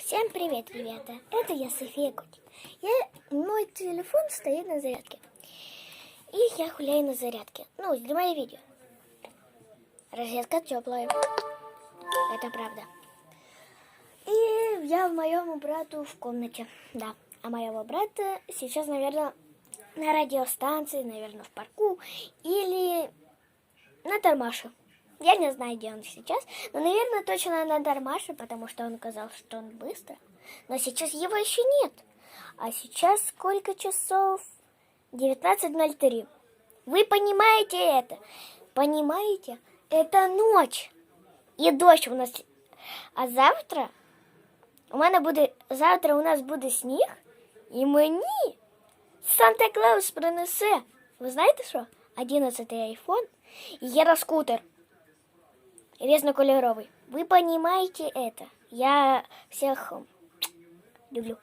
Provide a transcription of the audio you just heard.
Всем привет, ребята! Это я, София Котик. Я, мой телефон стоит на зарядке. И я гуляю на зарядке. Ну, снимаю видео. Розетка теплая. Это правда. И я в моему брату в комнате. Да. А моего брата сейчас, наверное, на радиостанции, наверное, в парку или на Тормаше. Я не знаю, где он сейчас, но, наверное, точно на Дармаше, потому что он сказал, что он быстро. Но сейчас его еще нет. А сейчас сколько часов? 19.03. Вы понимаете это? Понимаете? Это ночь. І дощ у нас. А завтра у мене буде завтра у нас буде сніг, і мені Санта Клаус принесе. Ви знаєте що? 11 айфон і гіроскутер різнокольоровий. Ви понимаете это? Я всех люблю.